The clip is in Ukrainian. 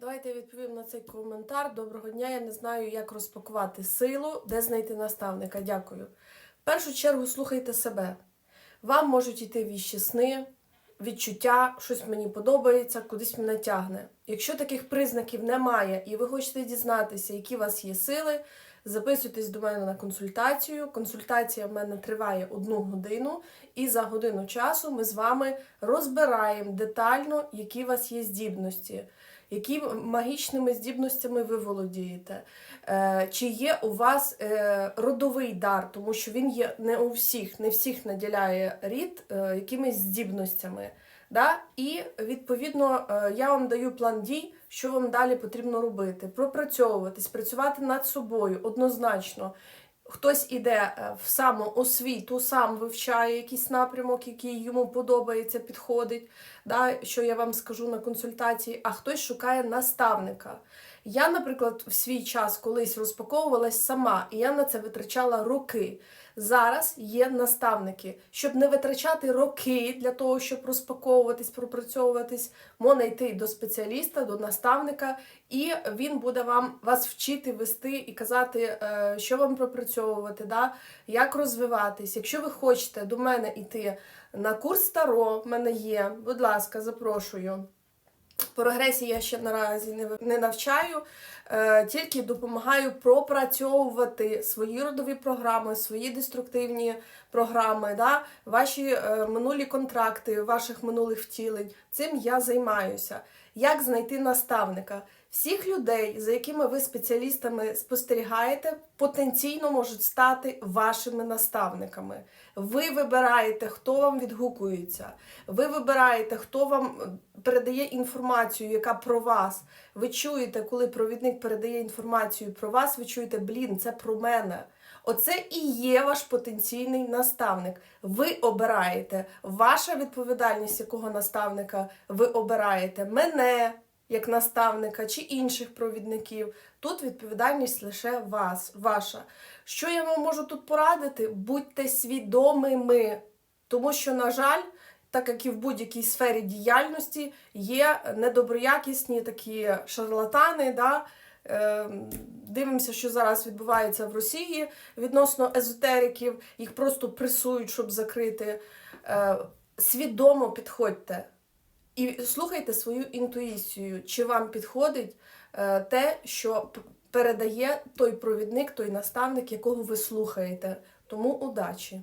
Давайте я відповім на цей коментар. Доброго дня. Я не знаю, як розпакувати силу, де знайти наставника. Дякую. В першу чергу слухайте себе. Вам можуть йти віщі сни, відчуття, щось мені подобається, кудись мене тягне. Якщо таких признаків немає, і ви хочете дізнатися, які у вас є сили, записуйтесь до мене на консультацію. Консультація в мене триває одну годину, і за годину часу ми з вами розбираємо детально, які у вас є здібності. Які магічними здібностями ви володієте? Е, чи є у вас е, родовий дар, тому що він є не у всіх, не всіх наділяє рід е, якимись здібностями. Да? І відповідно я вам даю план дій, що вам далі потрібно робити. Пропрацьовуватись, працювати над собою однозначно. Хтось іде е, в самоосвіту, сам вивчає якийсь напрямок, який йому подобається, підходить, да, що я вам скажу на консультації, а хтось шукає наставника. Я, наприклад, в свій час колись розпаковувалась сама, і я на це витрачала роки. Зараз є наставники. Щоб не витрачати роки для того, щоб розпаковуватись, пропрацьовуватись, можна йти до спеціаліста, до наставника, і він буде вам вас вчити вести і казати, е, що вам пропрацьовувати, да? як розвиватись. Якщо ви хочете до мене йти на курс Таро, в мене є, будь ласка, запрошую. По регресії я ще наразі не, не навчаю, е, тільки допомагаю пропрацьовувати свої родові програми, свої деструктивні програми, да, ваші е, минулі контракти, ваших минулих втілень. Цим я займаюся. Як знайти наставника? Всіх людей, за якими ви спеціалістами спостерігаєте, потенційно можуть стати вашими наставниками. Ви вибираєте, хто вам відгукується. Ви вибираєте, хто вам передає інформацію, яка про вас. Ви чуєте, коли провідник передає інформацію про вас, ви чуєте, блін, це про мене. Оце і є ваш потенційний наставник. Ви обираєте. Ваша відповідальність, якого наставника ви обираєте мене як наставника чи інших провідників. Тут відповідальність лише вас, ваша. Що я вам можу тут порадити? Будьте свідомими, тому що, на жаль, так як і в будь-якій сфері діяльності, є недоброякісні такі шарлатани. Да? Е, Дивимося, що зараз відбувається в Росії відносно езотериків, їх просто пресують, щоб закрити. Е, Свідомо підходьте і слухайте свою інтуїцію, чи вам підходить е, те, що передає той провідник, той наставник, якого ви слухаєте. Тому удачі!